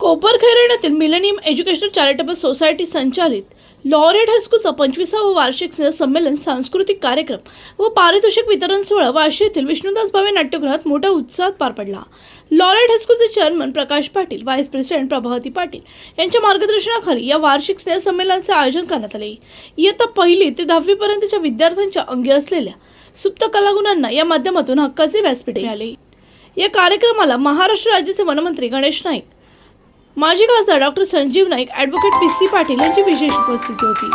कोपरखैरण्यातील millennium educational charitable society संचालित laureate हायस्कूलचा पंचवीसावं वार्षिक स्नेहसंमेलन सांस्कृतिक कार्यक्रम व पारितोषिक वितरण सोहळा वाशी येथील विष्णुदास भावे नाट्यगृहात मोठ्या उत्साहात पार पडला. Laureate हायस्कूलचे chairman Prakash Patil vice president Prabhavati Patil यांच्या मार्गदर्शनाखाली या वार्षिक स्नेहसंमेलनाचे आयोजन करण्यात आले. इयत्ता पहिली ते दहावीपर्यंतच्या विद्यार्थ्यांच्या अंगी असलेल्या सुप्त कलागुणांना या माध्यमातून हक्काचे व्यासपीठ मिळाले. या कार्यक्रमाला महाराष्ट्र राज्याचे वनमंत्री गणेश नाईक माजी खासदार doctor Sanjeev Naik advocate P C Patil यांची विशेष उपस्थिती होती.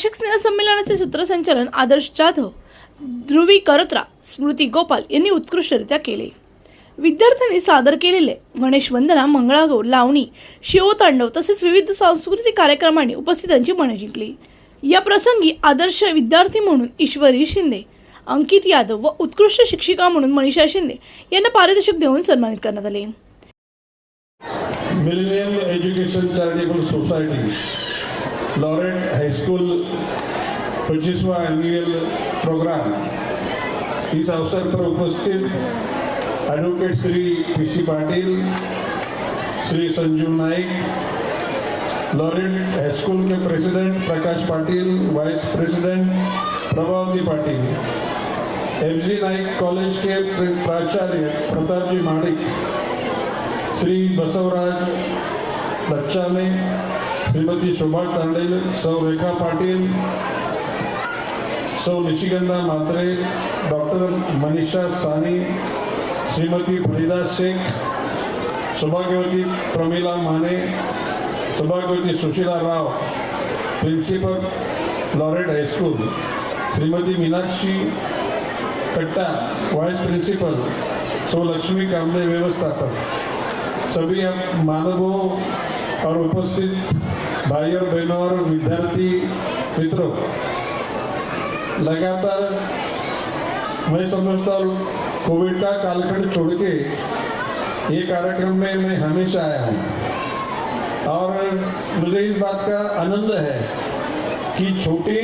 वार्षिक स्नेहसंमेलनाचे सूत्रसंचालन आदर्श जाधव ध्रुवी करत्रा स्मृती गोपाल यांनी उत्कृष्टरित्या केले. विद्यार्थ्यांनी सादर केलेले गणेश वंदना मंगळागौर लावणी शिवतांडव तसेच विविध सांस्कृतिक कार्यक्रमांनी उपस्थितांची मने जिंकली. या प्रसंगी आदर्श विद्यार्थी म्हणून ईश्वरी शिंदे अंकित यादव व उत्कृष्ट शिक्षिका म्हणून मनीषा शिंदे यांना पारितोषिक देऊन सन्मानित करण्यात आले. Millennium Education Charitable Society Laureate high school पच्चीसवा annual programme इस अवसर पर उपस्थित advocate Shri P C Patil Shri Sanjeev Naik Laureate high school के president Prakash Patil vice president Prabhavati Patil M G Naik college के प्राचार्य प्रताप जी माणिक, श्री बसवराज बच्चाने श्रीमती शोभा तांडेल सौ रेखा पाटील सौ Nishigandha Mhatre doctor Manisha Sane Shrimati Farida Shaikh सौभाग्यवती प्रमिला माने सौभाग्यवती Sushila Rao principal Laureate high school Shrimati Meenakshi Katta vice principal सौ लक्ष्मी कामले व्यवस्थापक सभी मानवों और उपस्थित और बहनों और विद्यार्थी मित्रों, लगातार मैं समझता हूँ, कोविड का कालखंड छोड़ के ये कार्यक्रम में मैं हमेशा आया हूँ। और मुझे इस बात का आनंद है कि छोटे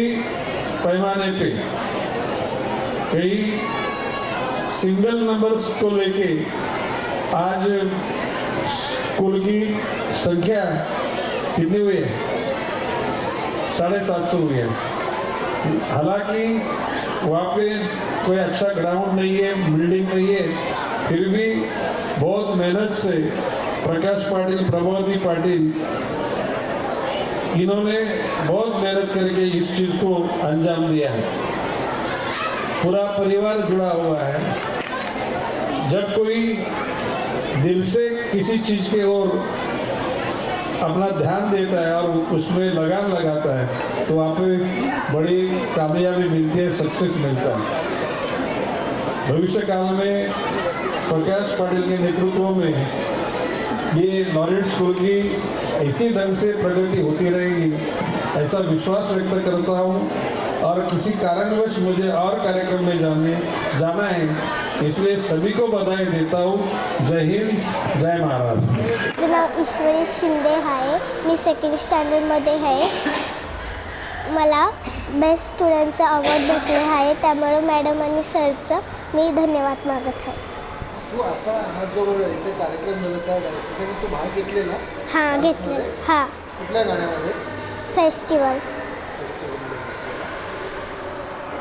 पैमाने पे कई सिंगल नंबर्स को लेके आज स्कूल की संख्या कितनी हुई है साढ़े सात सौ हुई है हालाँकि, वहाँ पे कोई अच्छा ग्राउंड नहीं है बिल्डिंग नहीं है, फिर भी बहुत मेहनत से प्रकाश पाटिल, प्रभावती पाटिल, इन्होंने बहुत मेहनत करके इस चीज़ को अंजाम दिया है। पूरा परिवार जुड़ा हुआ है। जब कोई दिल से किसी चीज़ के ओर अपना ध्यान देता है और उसमें लगान लगाता है तो वहाँ पे बड़ी कामयाबी मिलती है सक्सेस मिलता है। भविष्य काल में प्रकाश पाटिल के नेतृत्व में ये नॉलेज स्कूल की इसी ढंग से प्रगति होती रहेगी, ऐसा विश्वास व्यक्त करता हूँ। और किसी कारणवश मुझे और कार्यक्रम में जाने, जाना है, इसलिए सभी को बधाई देता हूँ। जय हिंद, जय महाराज। माझं नाव ईश्वरी शिंदे आहे. मी सेकंड स्टँडर्डमध्ये आहे. मला बेस्ट स्टुडंटचं अवॉर्ड भेटलं आहे. त्यामुळे मॅडम आणि सरचं मी धन्यवाद मागत आहे. तू आता हा जो इथे कार्यक्रम झाला त्या ठिकाणी तू भाग घेतलेला? हां? घेतलं हां. कुठल्या गाण्यामध्ये? फेस्टिवल फेस्टिवलमध्ये घेतलेला.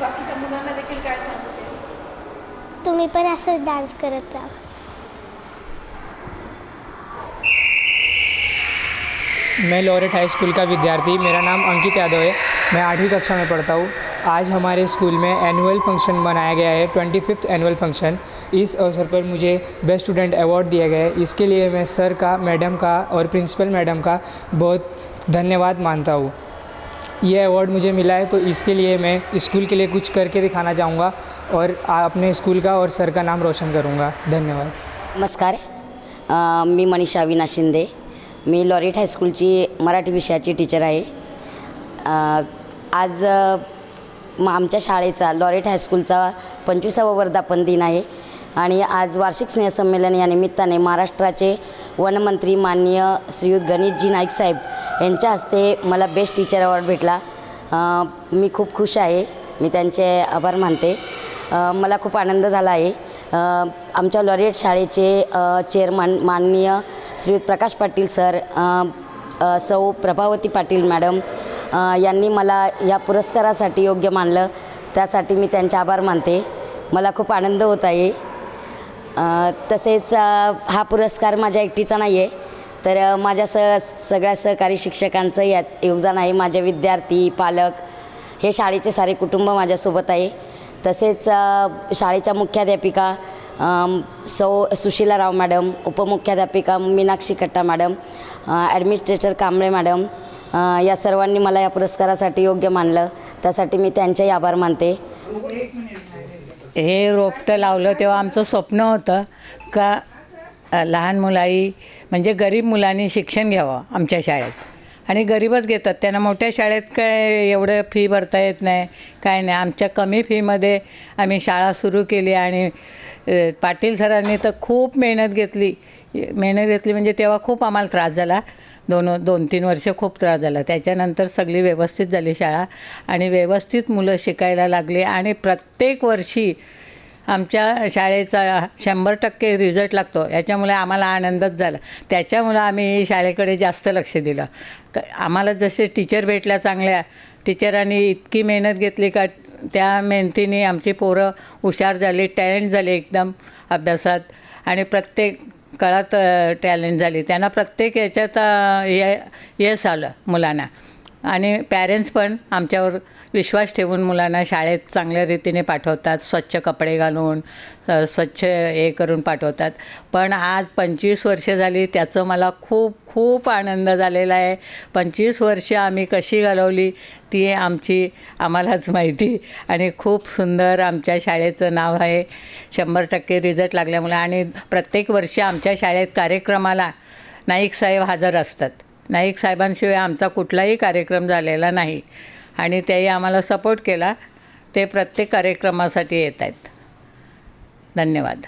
बाकीच्या मुलांना देखील काय सांगशील? तुम्ही पण असंच डान्स करत राहा. मैं लॉरेट हाई स्कूल का विद्यार्थी, मेरा नाम अंकित यादव है। मैं आठवीं कक्षा में पढ़ता हूँ। आज हमारे स्कूल में एनुअल फ़ंक्शन मनाया गया है ट्वेंटी फिफ्थ एनुअल फ़ंक्शन इस अवसर पर मुझे बेस्ट स्टूडेंट अवार्ड दिया गया है। इसके लिए मैं सर का मैडम का और प्रिंसिपल मैडम का बहुत धन्यवाद मानता हूँ। ये अवार्ड मुझे मिला है तो इसके लिए मैं स्कूल के लिए कुछ करके दिखाना चाहूँगा और अपने स्कूल का और सर का नाम रोशन करूँगा। धन्यवाद। नमस्कार। मी मनीषा अविनाश शिंदे। मी लॉरेट हायस्कूलची मराठी विषयाची टीचर आहे. आज म आमच्या शाळेचा लॉरेट हायस्कूलचा पंचवीसावा वर्धापन दिन आहे. आणि आज वार्षिक स्नेहसंमेलन या निमित्ताने महाराष्ट्राचे वनमंत्री माननीय श्रीयुत गणेशजी नाईक साहेब यांच्या हस्ते मला बेस्ट टीचर अवॉर्ड भेटला. मी खूप खुश आहे. मी त्यांचे आभार मानते. मला खूप आनंद झाला आहे. आमच्या लॉरिएट शाळेचे चेअरमन माननीय श्री प्रकाश पाटील सर सौ प्रभावती पाटील मॅडम यांनी मला या पुरस्कारासाठी योग्य मानलं. त्यासाठी मी त्यांचे आभार मानते. मला खूप आनंद होत आहे. तसेच हा पुरस्कार माझ्या एकटीचा नाही आहे तर माझ्या स सगळ्या सहकारी शिक्षकांचं यात योगदान आहे. माझे विद्यार्थी पालक हे शाळेचे सारे कुटुंब माझ्यासोबत आहे. तसेच शाळेच्या मुख्याध्यापिका सौ सौ सुशीलाराव मॅडम उपमुख्याध्यापिका Meenakshi Katta madam administrator Kamble madam या सर्वांनी मला या पुरस्कारासाठी योग्य मानलं. त्यासाठी मी त्यांचेही आभार मानते. हे रोपटं लावलं तेव्हा आमचं स्वप्न होतं का लहान मुलाई म्हणजे गरीब मुलांनी शिक्षण घ्यावं आमच्या शाळेत. आणि गरीबच घेतात. त्यांना मोठ्या शाळेत काय एवढं फी भरता येत नाही. काय नाही. आमच्या कमी फीमध्ये आम्ही शाळा सुरू केली आणि पाटील सरांनी तर खूप मेहनत घेतली. मेहनत घेतली म्हणजे तेव्हा खूप आम्हाला त्रास झाला. दोन दोन तीन वर्ष खूप त्रास झाला. त्याच्यानंतर सगळी व्यवस्थित झाली शाळा आणि व्यवस्थित मुलं शिकायला लागली आणि प्रत्येक वर्षी आमच्या शाळेचा शंभर टक्के रिझल्ट लागतो. याच्यामुळे आम्हाला आनंदच झाला. त्याच्यामुळं आम्ही शाळेकडे जास्त लक्ष दिलं. क आम्हाला जसे टीचर भेटल्या चांगल्या टीचरांनी इतकी मेहनत घेतली का त्या मेहनतीने आमची पोरं हुशार झाली टॅलेंट झाली एकदम अभ्यासात. आणि प्रत्येक काळात टॅलेंट झाली. त्यांना प्रत्येक याच्यात य यश आलं मुलांना. आणि पॅरेंट्स पण आमच्यावर विश्वास ठेवून मुलांना शाळेत चांगल्या रीतीने पाठवतात. स्वच्छ कपडे घालून स्वच्छ हे करून पाठवतात. पण आज पंचवीस वर्ष झाली त्याचं मला खूप खूप आनंद झालेला आहे. पंचवीस वर्ष आम्ही कशी घालवली ती आमची आम्हालाच माहिती. आणि खूप सुंदर आमच्या शाळेचं नाव आहे. शंभर टक्के रिझल्ट लागल्यामुळे आणि प्रत्येक वर्षी आमच्या शाळेत कार्यक्रमाला नाईक साहेब हजर असतात. नाईक साहेबांशिवाय आमचा कुठलाही कार्यक्रम झालेला नाही. आणि त्याही आम्हाला सपोर्ट केला. ते प्रत्येक कार्यक्रमासाठी येत आहेत. धन्यवाद.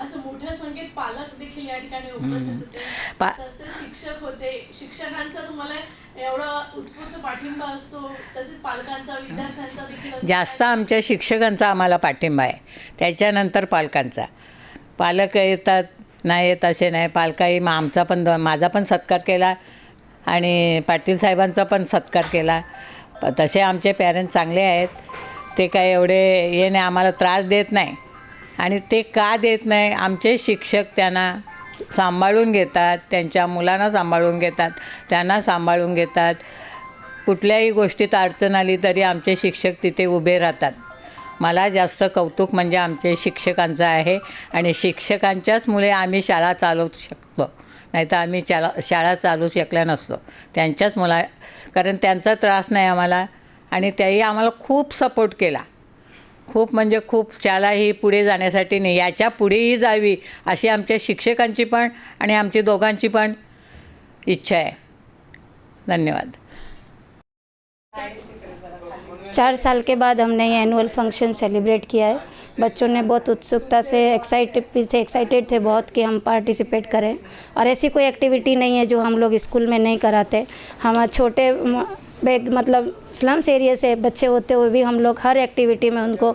आज मोठ्या संख्येत पालक देखील या ठिकाणी उपस्थित होते. पा- तसेच शिक्षक होते. शिक्षकांचा तुम्हाला एवढा उत्स्फूर्त पाठिंबा असतो. तसेच पालकांचा विद्यार्थ्यांचा देखील असतो. जास्त आमच्या शिक्षकांचा आम्हाला पाठिंबा आहे. त्याच्यानंतर पालकांचा. पालक येतात नाही येत असे नाही. पालकाही मग आमचा पण माझा पण सत्कार केला आणि पाटील साहेबांचा पण सत्कार केला. प- तसे आमचे पॅरेंट चांगले आहेत. ते काय एवढे हे नाही आम्हाला त्रास देत नाही. आणि ते का देत नाही आमचे शिक्षक त्यांना सांभाळून घेतात. त्यांच्या मुलांना सांभाळून घेतात. त्यांना सांभाळून घेतात. कुठल्याही गोष्टीत अडचण आली तरी आमचे शिक्षक तिथे उभे राहतात. मला जास्त कौतुक म्हणजे आमचे शिक्षकांचं आहे आणि शिक्षकांच्याच मुळे आम्ही शाळा चालवू शकतो. नाहीतर आम्ही शाळा शाळा चालू शकल्या नसतो. त्यांच्याच मुला कारण त्यांचा त्रास नाही आम्हाला आणि त्याही आम्हाला खूप सपोर्ट केला. खूप म्हणजे खूप शाळा ही पुढे जाण्यासाठी नाही याच्या पुढेही जावी अशी आमच्या शिक्षकांची पण आणि आमची दोघांची पण इच्छा आहे. धन्यवाद. चार साल के बाद हमने ये एनुअल फ़ंक्शन सेलिब्रेट किया है। बच्चों ने बहुत उत्सुकता से एक्साइटेड भी थे एक्साइटेड थे बहुत कि हम पार्टिसिपेट करें। और ऐसी कोई एक्टिविटी नहीं है जो हम लोग स्कूल में नहीं कराते। हम छोटे बेग मतलब स्लम्स एरिया से बच्चे होते हुए भी हम लोग हर एक्टिविटी में उनको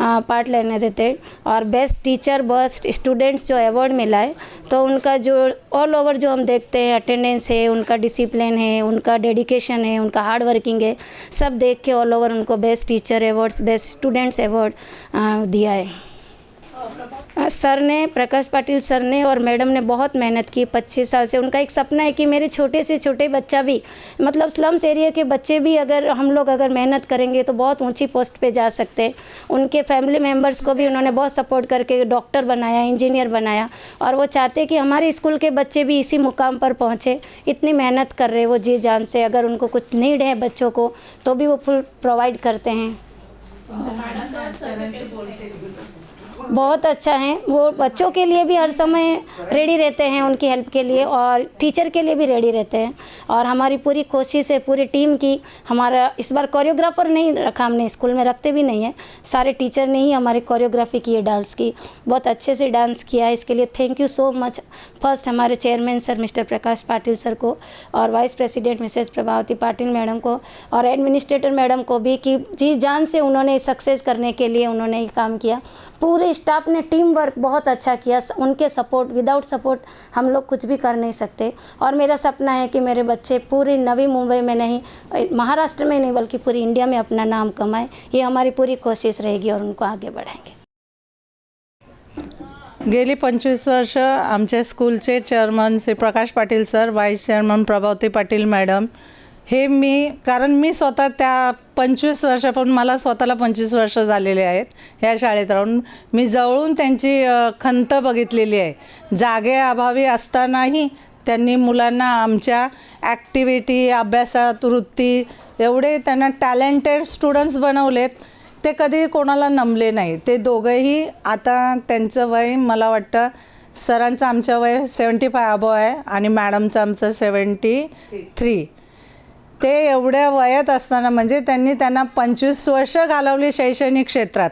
पार्ट लेने देते हैं। और बेस्ट टीचर, बेस्ट स्टूडेंट्स जो अवार्ड मिला है तो उनका जो ऑल ओवर जो हम देखते हैं अटेंडेंस है, उनका डिसिप्लिन है, उनका डेडिकेशन है, उनका हार्ड वर्किंग है, सब देख के ऑल ओवर उनको best teacher awards best students award दिया है। सर ने, प्रकाश पाटिल सर ने और मैडम ने बहुत मेहनत की पच्चीस साल से। उनका एक सपना है कि मेरे छोटे से छोटे बच्चा भी मतलब स्लम्स एरिया के बच्चे भी अगर हम लोग अगर मेहनत करेंगे तो बहुत ऊँची पोस्ट पे जा सकते हैं। उनके फैमिली मेंबर्स को भी उन्होंने बहुत सपोर्ट करके डॉक्टर बनाया इंजीनियर बनाया और वो चाहते कि हमारे स्कूल के बच्चे भी इसी मुकाम पर पहुँचे। इतनी मेहनत कर रहे वो जी जान से। अगर उनको कुछ नीड है बच्चों को तो भी वो फुल प्रोवाइड करते हैं। बहुत अच्छा है। वो बच्चों के लिए भी हर समय रेडी रहते हैं उनकी हेल्प के लिए और टीचर के लिए भी रेडी रहते हैं। और हमारी पूरी कोशिश है, पूरी टीम की, हमारा इस बार कोरियोग्राफर नहीं रखा हमने स्कूल में रखते भी नहीं है। सारे टीचर ने ही हमारी कोरियोग्राफी की है डांस की। बहुत अच्छे से डांस किया है, इसके लिए thank you so much first हमारे chairman sir mister Prakash Patil sir को और vice president missus Prabhavati Patil madam को और एडमिनिस्ट्रेटर मैडम को भी कि जी, जान से उन्होंने सक्सेस करने के लिए उन्होंने ये काम किया। पूरे स्टाफ ने टीम वर्क बहुत अच्छा किया। उनके सपोर्ट विदाउट सपोर्ट हम लोग कुछ भी कर नहीं सकते। और मेरा सपना है कि मेरे बच्चे पूरी नवी मुंबई में नहीं महाराष्ट्र में नहीं बल्कि पूरी इंडिया में अपना नाम कमाए। ये हमारी पूरी कोशिश रहेगी और उनको आगे बढ़ाएंगे। गेली पंचवीस वर्ष आमच्या स्कूलचे chairman Shri Prakash Patil sir vice chairman Prabhavati Patil madam हे मी कारण मी स्वतः त्या पंचवीस वर्षापासून मला स्वतःला पंचवीस वर्ष झालेले आहेत ह्या शाळेत राहून. मी जवळून त्यांची खंत बघितलेली आहे. जागेअभावी असतानाही त्यांनी मुलांना आमच्या ॲक्टिव्हिटी अभ्यासात वृत्ती एवढे त्यांना टॅलेंटेड स्टुडंट्स बनवलेत ते कधी कोणाला नमले नाही. ते दोघंही आता त्यांचं वय मला वाटतं सरांचं आमचं वय सेवन्टी फाय अबो आहे आणि मॅडमचं आमचं सेवन्टी थ्री ते एवढ्या वयात असताना म्हणजे त्यांनी त्यांना पंचवीस वर्ष घालवली शैक्षणिक क्षेत्रात.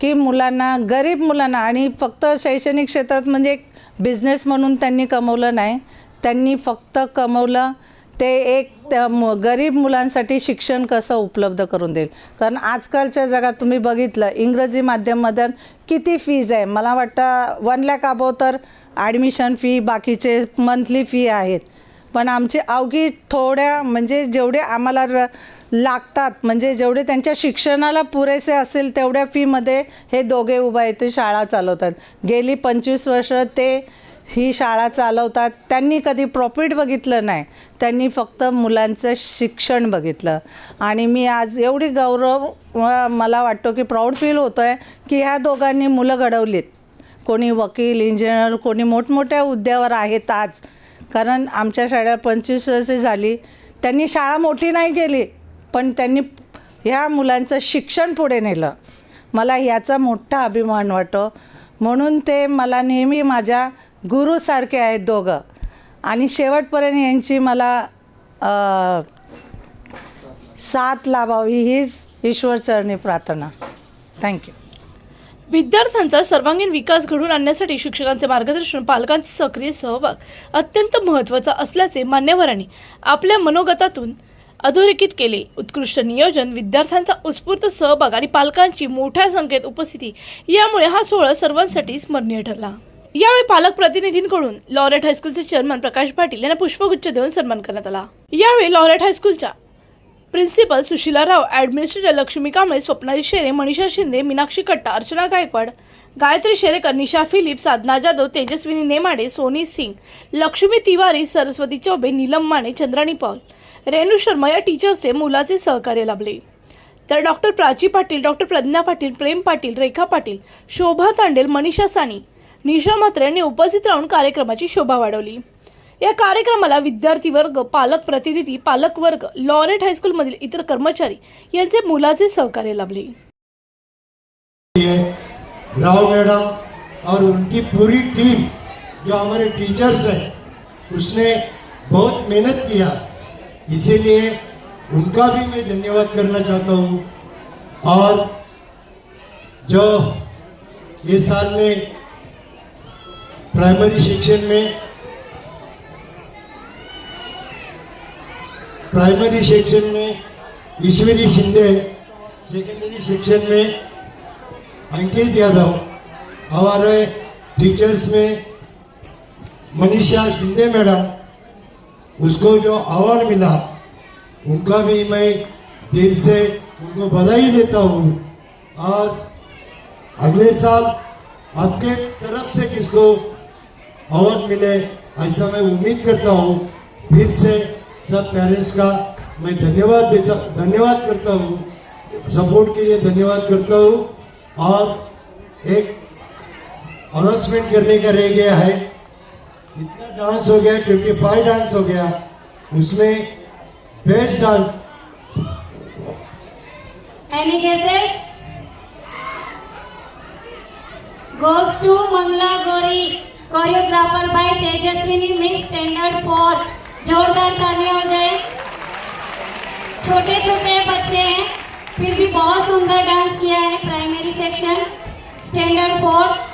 की मुलांना गरीब मुलांना आणि फक्त शैक्षणिक क्षेत्रात म्हणजे एक बिझनेस म्हणून त्यांनी कमवलं नाही. त्यांनी फक्त कमवलं ते एक त्या मु गरीब मुलांसाठी शिक्षण कसं उपलब्ध करून देईल. कारण आजकालच्या जगात तुम्ही बघितलं इंग्रजी माध्यममध्ये किती फीज आहे. मला वाटतं वन लॅक अबो तर ॲडमिशन फी बाकीचे मंथली फी आहेत. पण आमचे अवघी थोड्या म्हणजे जेवढे आम्हाला र लागतात म्हणजे जेवढे त्यांच्या शिक्षणाला पुरेसे असेल तेवढ्या फीमध्ये हे दोघे उभा येते शाळा चालवतात. गेली पंचवीस वर्ष ते ही शाळा चालवतात. त्यांनी कधी प्रॉफिट बघितलं नाही. त्यांनी फक्त मुलांचं शिक्षण बघितलं. आणि मी आज एवढी गौरव मला वाटतो की प्राऊड फील होतो आहे की ह्या दोघांनी मुलं घडवलीत. कोणी वकील इंजिनियर कोणी मोठमोठ्या हुद्द्यावर आहेत आज. कारण आमच्या शाळेत पंचवीस वर्षे झाली. त्यांनी शाळा मोठी नाही केली पण त्यांनी ह्या मुलांचं शिक्षण पुढे नेलं. मला याचा मोठा अभिमान वाटतो. म्हणून ते मला नेहमी माझ्या गुरुसारखे आहेत दोघं. आणि शेवटपर्यंत यांची मला साथ लाभावी हीच ईश्वरचरणी प्रार्थना. थँक्यू विद्यार्थ्यांचा सर्वांगीण विकास घडवून आणण्यासाठी शिक्षकांचे मार्गदर्शन पालकांचे सक्रिय सहभाग अत्यंत महत्त्वाचा असल्याचे मान्यवरांनी आपल्या मनोगतातून अधोरेखित केले. उत्कृष्ट नियोजन विद्यार्थ्यांचा उत्स्फूर्त सहभाग आणि पालकांची मोठ्या संख्येत उपस्थिती यामुळे हा सोहळा सर्वांसाठी स्मरणीय ठरला. यावेळी पालक प्रतिनिधींकडून लॉरेट हायस्कूलचे चेअरमन प्रकाश पाटील यांना पुष्पगुच्छ देऊन सन्मान करण्यात आला. यावेळी लॉरेट हायस्कूलच्या principal Sushila Rao administrator Lakshmi Kamble Swapnali Shere Manisha Shinde Meenakshi Katta Archana Gaikwad Gayatri Sherekar Nisha Philip Sadhana Jadhav Tejaswini Nemade Soni Singh Lakshmi Tiwari Saraswati Chaubey Neelam Mane Chandrani Paul Renu Sharma या टीचर्सचे मुलाचे सहकार्य लाभले. तर doctor Prachi Patil doctor Pragya Patil Prem Patil Rekha Patil शोभा तांडेल मनीषा सानी निशा म्हात्रे यांनी उपस्थित राहून कार्यक्रमाची शोभा वाढवली. या कार्यक्रमाला विद्यार्थी वर्ग पालक प्रतिनिधी पालक वर्ग लॉरेट हायस्कूलमधील इतर कर्मचारी यांचे मुलाचे सहकार्य लाभले. राव मैडम और उनकी पूरी टीम जो हमारे टीचर्स हैं उसने बहुत मेहनत किया। इसीलिए उनका भी मैं धन्यवाद करना चाहता हूँ। और जो ये साल में प्राइमरी शिक्षण में प्राइमरी सेक्शन में, ईश्वरी शिंदे सेकेंडरी सेक्शन में, अंकित यादव, हमारे टीचर्स में मनीषा शिंदे मैडम, उसको जो अवार्ड मिला, उनका भी मैं दिल से उनको बधाई देता हूँ। और अगले साल आपके तरफ़ से किसको अवार्ड मिले, ऐसा मैं उम्मीद करता हूँ। फिर से सब पेरेंट्स का मैं धन्यवाद देता धन्यवाद करता हूँ। सपोर्ट के लिए धन्यवाद करता हूँ। और एक अनाउंसमेंट करने का रह गया है। इतना डांस हो गया ट्वेंटी फाइव डांस हो गया। उसमें best dance Any guesses? Goes to Mangla Gori, choreographer by Tejaswini Miss Standard 4. जोरदार तालियां हो जाए छोटे छोटे बच्चे हैं फिर भी बहुत सुंदर डांस किया है प्राइमरी सेक्शन स्टैंडर्ड फोर